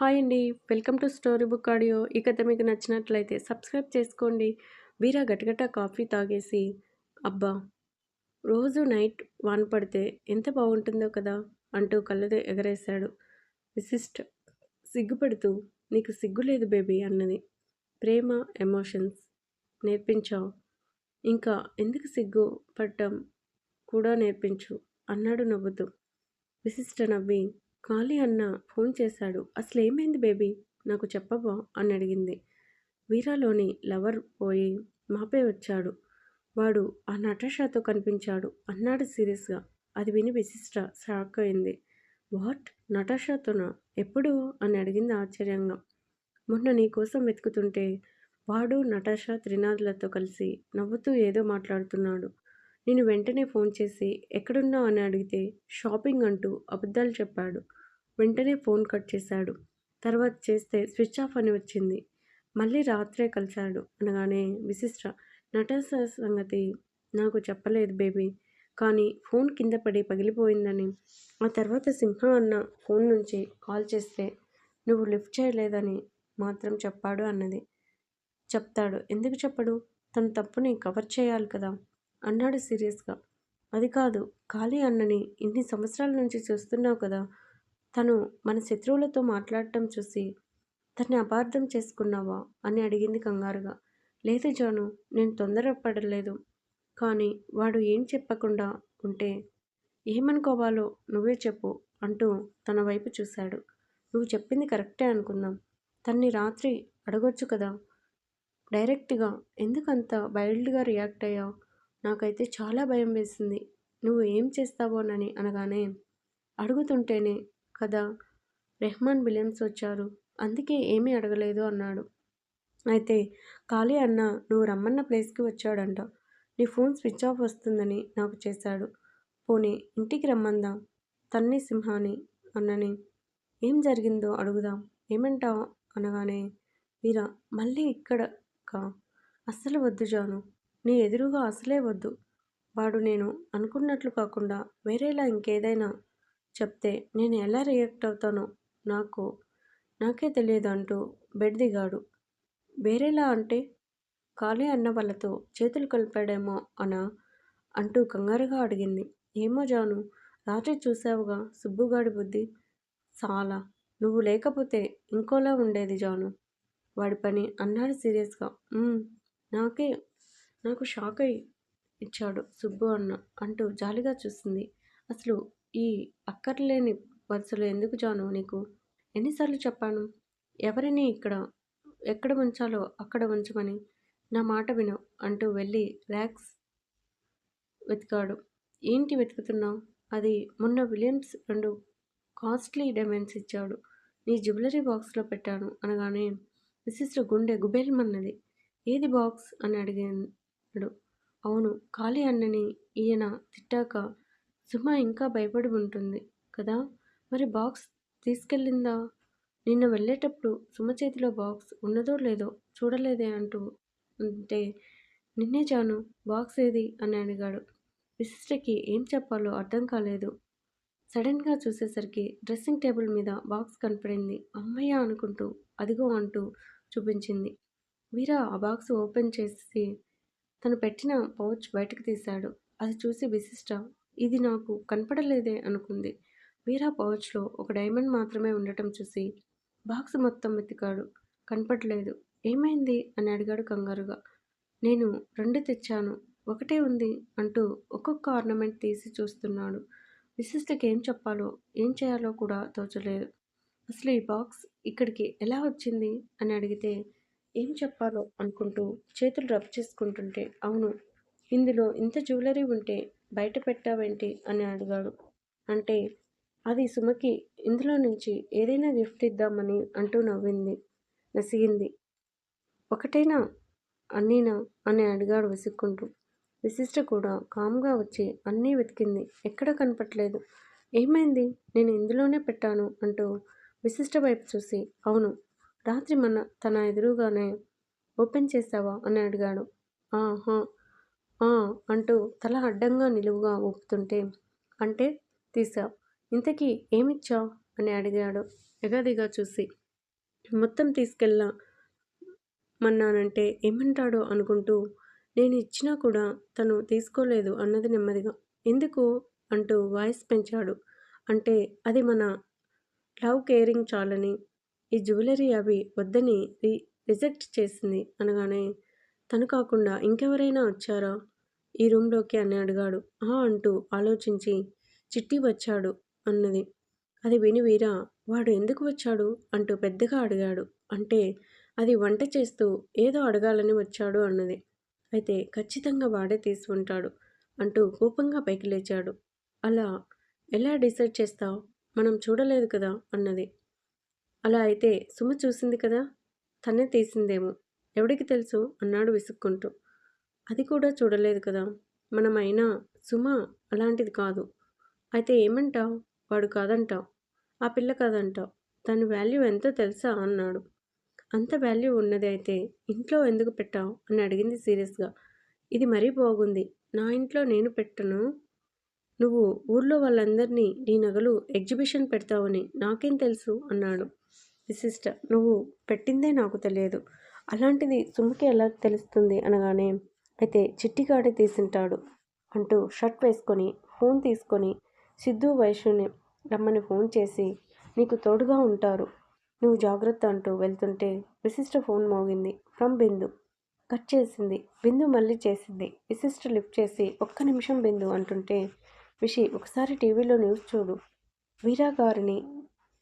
Hi అండి. Welcome to story book audio. ఈ కథ మీకు నచ్చినట్లయితే సబ్స్క్రైబ్ చేసుకోండి. వీరా గటగట కాఫీ తాగేసి అబ్బా రోజు నైట్ వాన పడితే ఎంత బాగుంటుందో కదా అంటూ కళ్ళు ఎగరేశాడు. విశిష్ట సిగ్గుపడుతూ నీకు సిగ్గు లేదు బేబీ అన్నది. ప్రేమ ఎమోషన్స్ నేర్పించావు. ఇంకా ఎందుకు సిగ్గు పడ్డం కూడా నేర్పించు అన్నాడు నవ్వుతూ. విశిష్ట నవ్వి కాళీ అన్న ఫోన్ చేశాడు. అసలు ఏమైంది బేబీ? నాకు చెప్పవా అని అడిగింది. వీరాలోని లవర్ పోయి మాపే వచ్చాడు. వాడు ఆ నటాషాతో కనిపించాడు. అన్నాడు సీరియస్గా. అది విని విశిష్ట షాక్ అయింది. వాట్? నటాషాతోనా ఎప్పుడు అని అడిగింది ఆశ్చర్యంగా. మొన్న నీ కోసం వెతుకుతుంటే వాడు నటాషా త్రినాథులతో కలిసి నవ్వుతూ ఏదో మాట్లాడుతున్నాడు. నేను వెంటనే ఫోన్ చేసి ఎక్కడున్నావు అని అడిగితే షాపింగ్ అంటూ అబద్ధాలు చెప్పాడు. వెంటనే ఫోన్ కట్ చేశాడు. తర్వాత చేస్తే స్విచ్ ఆఫ్ అని వచ్చింది. మళ్ళీ రాత్రే కలిశాడు అనగానే విశిష్ట నటాస సంగతి నాకు చెప్పలేదు బేబీ. కానీ ఫోన్ కింద పడి పగిలిపోయిందని. ఆ తర్వాత సింహ అన్న ఫోన్ నుంచి కాల్ చేస్తే నువ్వు లిఫ్ట్ చేయలేదని మాత్రం చెప్పాడు అన్నది. చెప్తాడు. ఎందుకు చెప్పడు? తన తప్పుని కవర్ చేయాలి కదా అన్నాడు సీరియస్గా. అది కాదు. ఖాళీ అన్నని ఇన్ని సంవత్సరాల నుంచి చూస్తున్నావు కదా. తను మన శత్రువులతో మాట్లాడటం చూసి తన్ని అపార్థం చేసుకున్నావా? అని అడిగింది కంగారుగా. లేదు జాను నేను తొందరపడలేదు. కానీ వాడు ఏం చెప్పకుండా ఉంటే ఏమనుకోవాలో నువ్వే చెప్పు అంటూ తన వైపు చూశాడు. నువ్వు చెప్పింది కరెక్టే అనుకుందాం. తన్ని రాత్రి అడగొచ్చు కదా. డైరెక్ట్గా ఎందుకంత వైల్డ్గా రియాక్ట్ అయ్యావు? నాకైతే చాలా భయం వేసింది. నువ్వు ఏం చేస్తావోనని అనగానే అడుగుతుంటేనే కదా? రెహమాన్ విలియమ్స్ వచ్చారు. అందుకే ఏమీ అడగలేదు అన్నాడు. అయితే ఖాళీ అన్న నువ్వు రమ్మన్న ప్లేస్కి వచ్చాడంట. నీ ఫోన్ స్విచ్ ఆఫ్ వస్తుందని నాకు చేశాడు. పోనీ ఇంటికి రమ్మందా? తన్ని సింహాని అన్నని. ఏం జరిగిందో అడుగుదాం. ఏమంటావు అనగానే వీరా మళ్ళీ ఇక్కడ కా అస్సలు వద్దు జాను. నీ ఎదురుగా అసలే వద్దు. వాడు నేను అనుకున్నట్లు కాకుండా వేరేలా ఇంకేదైనా చెప్తే నేను ఎలా రియాక్ట్ అవుతానో నాకు నాకే తెలియదు అంటూ బెడ్ దిగాడు. వేరేలా అంటే ఖాళీ అన్న వాళ్ళతో చేతులు కలిపాడేమో అనా? అంటూ కంగారుగా అడిగింది. ఏమో జాను రాత్రి చూసావుగా సుబ్బుగాడి బుద్ధి. చాలా. నువ్వు లేకపోతే ఇంకోలా ఉండేది జాను. వాడి పని అన్నాడు సీరియస్గా. నాకే నాకు షాక్ అయి ఇచ్చాడు సుబ్బు అన్న అంటూ జాలిగా చూస్తుంది అసలు ఈ అక్కర్లేని వరుసలు ఎందుకు జాను నీకు? ఎన్నిసార్లు చెప్పాను? ఎవరిని ఇక్కడ ఎక్కడ ఉంచాలో అక్కడ ఉంచమని నా మాట విను అంటూ వెళ్ళి ర్యాక్స్ వెతికాడు. ఏంటి వెతుకుతున్నావు? అది మొన్న విలియమ్స్ రెండు కాస్ట్లీ డైమండ్స్ ఇచ్చాడు. నీ జ్యువెలరీ బాక్స్లో పెట్టాను అనగానే విశిష్ట గుండె గుబేల్మన్నది. ఏది బాక్స్? అని అడిగాడు. అవును ఖాళీ అన్నని ఈయన తిట్టాక సుమ ఇంకా భయపడి ఉంటుంది. కదా? మరి బాక్స్ తీసుకెళ్ళిందా? నిన్న వెళ్ళేటప్పుడు సుమ చేతిలో బాక్స్ ఉన్నదో లేదో చూడలేదే అంటూ ఉంటే నిన్నే జాను బాక్స్ ఏది? అని అడిగాడు. విశిష్టకి ఏం చెప్పాలో అర్థం కాలేదు. సడన్గా చూసేసరికి డ్రెస్సింగ్ టేబుల్ మీద బాక్స్ కనపడింది. అమ్మయ్య! అనుకుంటూ అదిగో! అంటూ చూపించింది. వీరా ఆ బాక్స్ ఓపెన్ చేసి తను పెట్టిన పౌచ్ బయటకు తీశాడు. అది చూసి విశిష్ట ఇది నాకు కనపడలేదే అనుకుంది. వీరా పౌచ్లో ఒక డైమండ్ మాత్రమే ఉండటం చూసి బాక్స్ మొత్తం వెతికాడు. కనపడలేదు. ఏమైంది? అని అడిగాడు కంగారుగా. నేను రెండు తెచ్చాను. ఒకటే ఉంది అంటూ ఒక్కొక్క ఆర్నమెంట్ తీసి చూస్తున్నాడు. విశిష్టకి ఏం చెప్పాలో ఏం చేయాలో కూడా తోచలేదు. అసలు ఈ బాక్స్ ఇక్కడికి ఎలా వచ్చింది? అని అడిగితే ఏం చెప్పాలో అనుకుంటూ చేతులు రబ్ చేసుకుంటుంటే అవును ఇందులో ఇంత జ్యువెలరీ ఉంటే బయట పెట్టావేంటి అని అడిగాడు. అంటే అది సుమకి ఇందులో నుంచి ఏదైనా గిఫ్ట్ ఇద్దామని అంటూ నవ్వింది. నసిగింది. ఒకటైనా? అన్నీనా? అని అడిగాడు విసుక్కుంటూ. విశిష్ట కూడా కామ్గా వచ్చి అన్నీ వెతికింది. ఎక్కడ కనపట్లేదు ఏమైంది? నేను ఇందులోనే పెట్టాను అంటూ విశిష్ట వైపు చూసి అవును రాత్రి మన తన ఎదురుగానే ఓపెన్ చేసావా అని అడిగాడు. ఆహా అంటూ తల అడ్డంగా నిలువుగా ఊపుతుంటే అంటే తీసావు ఇంతకీ ఏమిచ్చా? అని అడిగాడు ఎగాదిగా చూసి. మొత్తం తీసుకెళ్ళా మన్నానంటే ఏమంటాడో అనుకుంటూ నేను ఇచ్చినా కూడా తను తీసుకోలేదు అన్నది నెమ్మదిగా. ఎందుకు? అంటూ వాయిస్ పెంచాడు. అంటే అది మన లవ్ కేరింగ్ చాలని ఈ జ్యువెలరీ అవి వద్దని రి రిజెక్ట్ చేసింది అనగానే తను కాకుండా ఇంకెవరైనా వచ్చారా? ఈ రూమ్లోకి అని అడిగాడు. ఆ అంటూ ఆలోచించి చిట్టి వచ్చాడు అన్నది. అది విని వీరా వాడు ఎందుకు వచ్చాడు? అంటూ పెద్దగా అడిగాడు. అంటే అది వంట చేస్తూ ఏదో అడగాలని వచ్చాడు అన్నది. అయితే ఖచ్చితంగా వాడే తీసుకుంటాడు అంటూ కోపంగా పైకి లేచాడు. అలా ఎలా డిసైడ్ చేస్తావు? మనం చూడలేదు కదా? అన్నది. అలా అయితే సుమ చూసింది కదా? తనే తీసిందేమో. ఎవడికి తెలుసు? అన్నాడు విసుక్కుంటూ. అది కూడా చూడలేదు కదా. మనమైనా సుమ అలాంటిది కాదు. అయితే ఏమంటావు? వాడు కాదంటావు. ఆ పిల్ల కాదంటావు. దాని వాల్యూ ఎంతో తెలుసా? అన్నాడు. అంత వాల్యూ ఉన్నది అయితే ఇంట్లో ఎందుకు పెట్టావు? అని అడిగింది సీరియస్గా. ఇది మరీ బాగుంది. నా ఇంట్లో నేను పెట్టను. నువ్వు ఊర్లో వాళ్ళందరినీ నీ నగలు ఎగ్జిబిషన్ పెడతావని నాకేం తెలుసు? అన్నాడు. విశిష్ట నువ్వు పెట్టిందే నాకు తెలియదు. అలాంటిది సుమకి ఎలా తెలుస్తుంది అనగానే అయితే చిట్టిగాడి తీసింటాడు అంటూ షర్ట్ వేసుకొని ఫోన్ తీసుకొని సిద్ధు వైశ్యుని రమ్మని ఫోన్ చేసి నీకు తోడుగా ఉంటారు. నువ్వు జాగ్రత్త అంటూ వెళ్తుంటే విశిష్ట ఫోన్ మోగింది ఫ్రమ్ బిందు. కట్ చేసింది. బిందు మళ్ళీ చేసింది. విశిష్ట లిఫ్ట్ చేసి ఒక్క నిమిషం బిందు అంటుంటే విషి ఒకసారి టీవీలో న్యూస్ చూడు. వీరా గారిని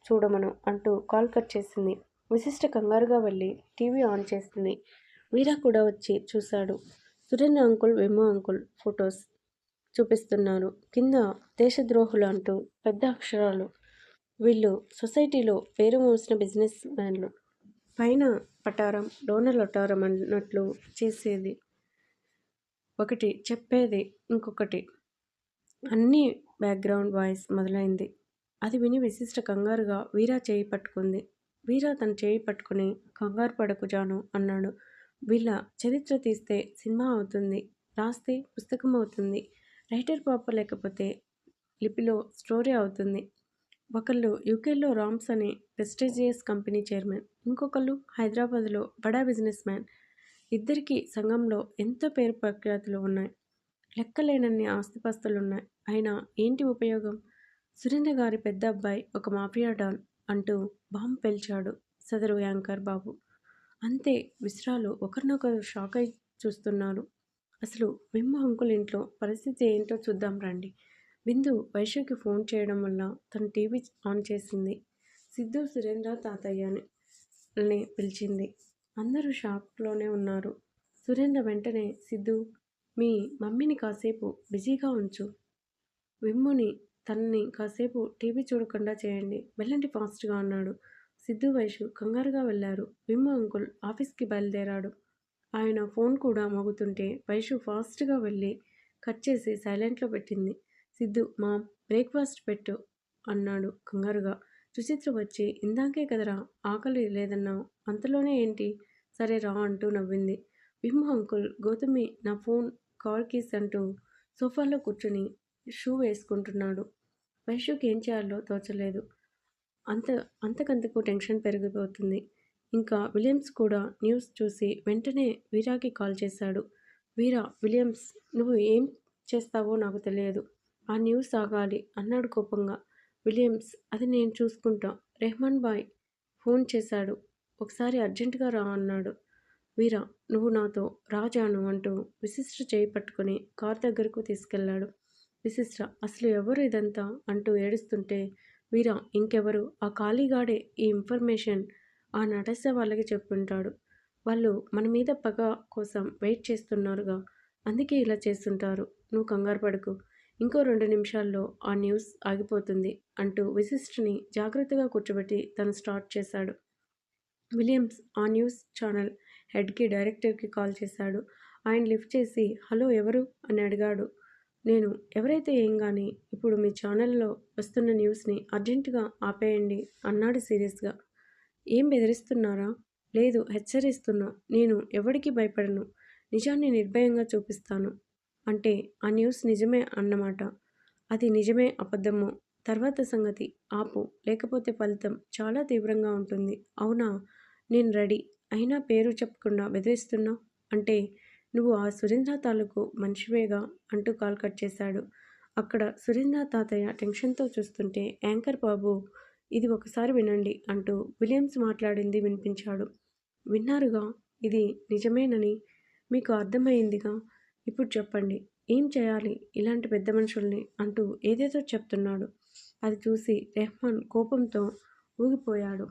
చూడమను అంటూ కాల్ కట్ చేసింది విశిష్ట కంగారుగా వెళ్ళి టీవీ ఆన్ చేసింది వీరా కూడా వచ్చి చూశాడు. సురేంద్ర అంకుల్ విమో అంకుల్ ఫొటోస్ చూపిస్తున్నారు. కింద దేశద్రోహులు అంటూ పెద్ద అక్షరాలు. వీళ్ళు సొసైటీలో పేరు మోసిన బిజినెస్ మ్యాన్లు. పైన పటారం డోనర్ లొటారం అన్నట్లు చేసేది ఒకటి చెప్పేది ఇంకొకటి. అన్నీ బ్యాక్గ్రౌండ్ వాయిస్ మొదలైంది. అది విని విశిష్ట కంగారుగా వీరా చేయి పట్టుకుంది. వీరా తన చేయి పట్టుకుని కంగారు పడకు జాను అన్నాడు. వీళ్ళ చరిత్ర తీస్తే సినిమా అవుతుంది రాస్తే పుస్తకం అవుతుంది రైటర్ పాప లేకపోతే లిపిలో స్టోరీ అవుతుంది. ఒకళ్ళు యూకేలో రామ్స్ అనే ప్రెస్టీజియస్ కంపెనీ చైర్మన్ ఇంకొకళ్ళు హైదరాబాద్లో బడా బిజినెస్ మ్యాన్. ఇద్దరికీ సంఘంలో ఎంతో పేరు ప్రఖ్యాతులు ఉన్నాయి. లెక్కలేనన్ని ఆస్తిపాస్తులు ఉన్నాయి అయినా ఏంటి ఉపయోగం? సురేంద్ర గారి పెద్ద అబ్బాయి ఒక మాఫియా డాన్. అంటూ బాంబు పేల్చాడు సదరు యాంకర్ బాబు. అంతే విశ్రాలు ఒకరినొకరు షాక్ అయి చూస్తున్నారు. అసలు మిమ్మ అంకుల్ ఇంట్లో పరిస్థితి ఏంటో చూద్దాం రండి. బిందు వైశ్యకి ఫోన్ చేయడం వల్ల తను టీవీ ఆన్ చేసింది. సిద్ధు సురేంద్ర తాతయ్యని పిలిచింది. అందరూ షాక్లోనే ఉన్నారు. సురేంద్ర వెంటనే సిద్ధు మీ మమ్మీని కాసేపు బిజీగా ఉంచు. విమ్ముని తనని కాసేపు టీవీ చూడకుండా చేయండి. వెళ్ళండి ఫాస్ట్గా అన్నాడు. సిద్ధు వైషు కంగారుగా వెళ్ళారు. విమ్మ అంకుల్ ఆఫీస్కి బయలుదేరాడు. ఆయన ఫోన్ కూడా మోగుతుంటే వైషు ఫాస్ట్గా వెళ్ళి కట్ చేసి సైలెంట్లో పెట్టింది. సిద్ధు మా బ్రేక్ఫాస్ట్ పెట్టు అన్నాడు కంగారుగా. సుచిత్ర వచ్చి ఇందాకే కదరా ఆకలి లేదన్నావు. అంతలోనే ఏంటి? సరే రా అంటూ నవ్వింది. విమ్మ అంకుల్ గౌతమి నా ఫోన్ కాల్ కీస్ అంటూ సోఫాలో కూర్చుని షూ వేసుకుంటున్నాడు. వైశ్యుకి ఏం చేయాలో తోచలేదు. అంత అంతకంతకు టెన్షన్ పెరిగిపోతుంది. ఇంకా విలియమ్స్ కూడా న్యూస్ చూసి వెంటనే వీరాకి కాల్ చేశాడు. వీరా విలియమ్స్ నువ్వు ఏం చేస్తావో నాకు తెలియదు. ఆ న్యూస్ ఆగాలి అన్నాడు కోపంగా. విలియమ్స్ అది నేను చూసుకుంటా. రెహమాన్ బాయ్ ఫోన్ చేశాడు. ఒకసారి అర్జెంటుగా రా అన్నాడు. వీరా నువ్వు నాతో రాజాను అంటూ విశిష్ట చేయి పట్టుకుని కార్ దగ్గరకు తీసుకెళ్ళాడు విశిష్ట. అసలు ఎవరు ఇదంతా? అంటూ ఏడుస్తుంటే వీరా ఇంకెవరు? ఆ ఖాళీగాడే ఈ ఇన్ఫర్మేషన్ ఆ నటస వాళ్ళకి చెప్పుంటాడు వాళ్ళు మన మీద పగ కోసం వెయిట్ చేస్తున్నారుగా. అందుకే ఇలా చేస్తుంటారు. నువ్వు కంగారు పడుకు. ఇంకో రెండు నిమిషాల్లో ఆ న్యూస్ ఆగిపోతుంది అంటూ విశిష్టిని జాగ్రత్తగా కూర్చోబెట్టి తను స్టార్ట్ చేశాడు. విలియమ్స్ ఆ న్యూస్ ఛానల్ హెడ్కి డైరెక్టర్కి కాల్ చేశాడు. ఆయన లిఫ్ట్ చేసి హలో ఎవరు? అని అడిగాడు. నేను ఎవరైతే ఏం కానీ ఇప్పుడు మీ ఛానల్లో వస్తున్న న్యూస్ని అర్జెంటుగా ఆపేయండి అన్నాడు సీరియస్గా. ఏం బెదిరిస్తున్నారా? లేదు హెచ్చరిస్తున్నా. నేను ఎవరికి భయపడను. నిజాన్ని నిర్భయంగా చూపిస్తాను. అంటే ఆ న్యూస్ నిజమే అన్నమాట. అది నిజమే అబద్ధమో. తర్వాత సంగతి ఆపు. లేకపోతే ఫలితం చాలా తీవ్రంగా ఉంటుంది. అవునా? నేను రెడీ. అయినా పేరు చెప్పకుండా బెదిరిస్తున్నా? అంటే నువ్వు ఆ సురేంద్ర తాలూకు మనిషివేగా అంటూ కాల్ కట్ చేశాడు. అక్కడ సురేంద్ర తాతయ్య టెన్షన్తో చూస్తుంటే యాంకర్ బాబు ఇది ఒకసారి వినండి అంటూ విలియమ్స్ మాట్లాడింది వినిపించాడు. విన్నారుగా ఇది నిజమేనని మీకు అర్థమైందిగా? ఇప్పుడు చెప్పండి. ఏం చేయాలి ఇలాంటి పెద్ద మనుషుల్ని అంటూ ఏదేదో చెప్తున్నాడు. అది చూసి రెహమాన్ కోపంతో ఊగిపోయాడు.